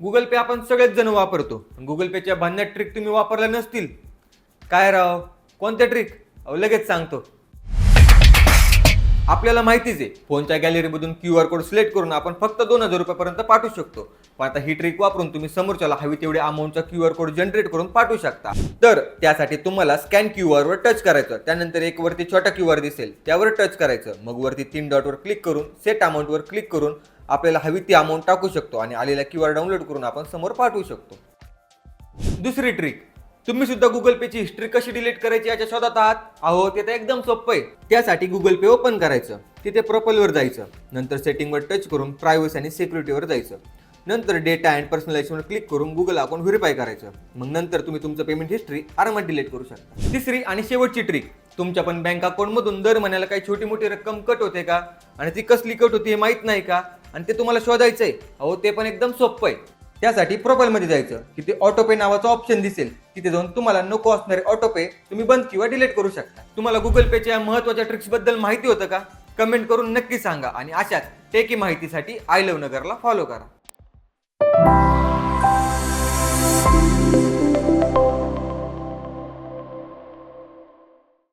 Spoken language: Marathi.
गुगल पे आपण सगळेच जण वापरतो. गुगल पेच्या भांड्यात ट्रिक तुम्ही वापरल्या नसतील. काय राव कोणत्या ट्रिक अहो लगेच सांगतो. आपल्याला माहितीच आहे फोनच्या गॅलरीमधून क्यू आर कोड सिलेक्ट करून आपण फक्त दोन हजार रुपयापर्यंत पाठवू शकतो. पण आता ही ट्रिक वापरून तुम्ही समोरच्याला हवी तेवढे अमाऊंटचा क्यू आर कोड जनरेट करून पाठवू शकता. तर त्यासाठी तुम्हाला स्कॅन क्यू आर वर टच करायचं. त्यानंतर एक वरती छोटा क्यू आर दिसेल. त्यावर टच करायचं. मग वरती तीन डॉटवर क्लिक करून सेट अमाऊंटवर क्लिक करून आपल्याला हवी ती अमाऊंट टाकू शकतो आणि आलेला क्यू आर डाउनलोड करून आपण समोर पाठवू शकतो. दुसरी ट्रिक तुम्ही सुद्धा गुगल पेची हिस्ट्री कशी डिलीट करायची याच्या शोधात आहात? अहो ते तर एकदम सोपं आहे. त्यासाठी गुगल पे ओपन करायचं. तिथे प्रोफाईलवर जायचं. नंतर सेटिंगवर टच करून प्रायव्हसी आणि सिक्युरिटीवर जायचं. नंतर डेटा अँड पर्सनलायझेशनवर क्लिक करून गुगल अकाउंट व्हेरीफाय करायचं. मग नंतर तुम्ही तुमचं पेमेंट हिस्ट्री आरामात डिलीट करू शकता. तिसरी आणि शेवटची ट्रिक तुमच्या पण बँक अकाउंटमधून दर महिन्याला काही छोटी मोठी रक्कम कट होते का? आणि ती कसली कट होती हे माहीत नाही का? आणि ते तुम्हाला शोधायचं आहे अहो ते पण एकदम सोपं आहे त्यासाठी प्रोफाईलमध्ये जायचं तिथे ऑटोपे नावाचं ऑप्शन दिसेल. तिथे जाऊन तुम्हाला नको असणारे ऑटोपे तुम्ही बंद किंवा डिलीट करू शकता. तुम्हाला गुगल पेच्या महत्त्वाच्या ट्रिक्सबद्दल माहिती होतं का? कमेंट करून नक्की सांगा. आणि अशाच टेकी माहितीसाठी आय लव्ह नगरला फॉलो करा.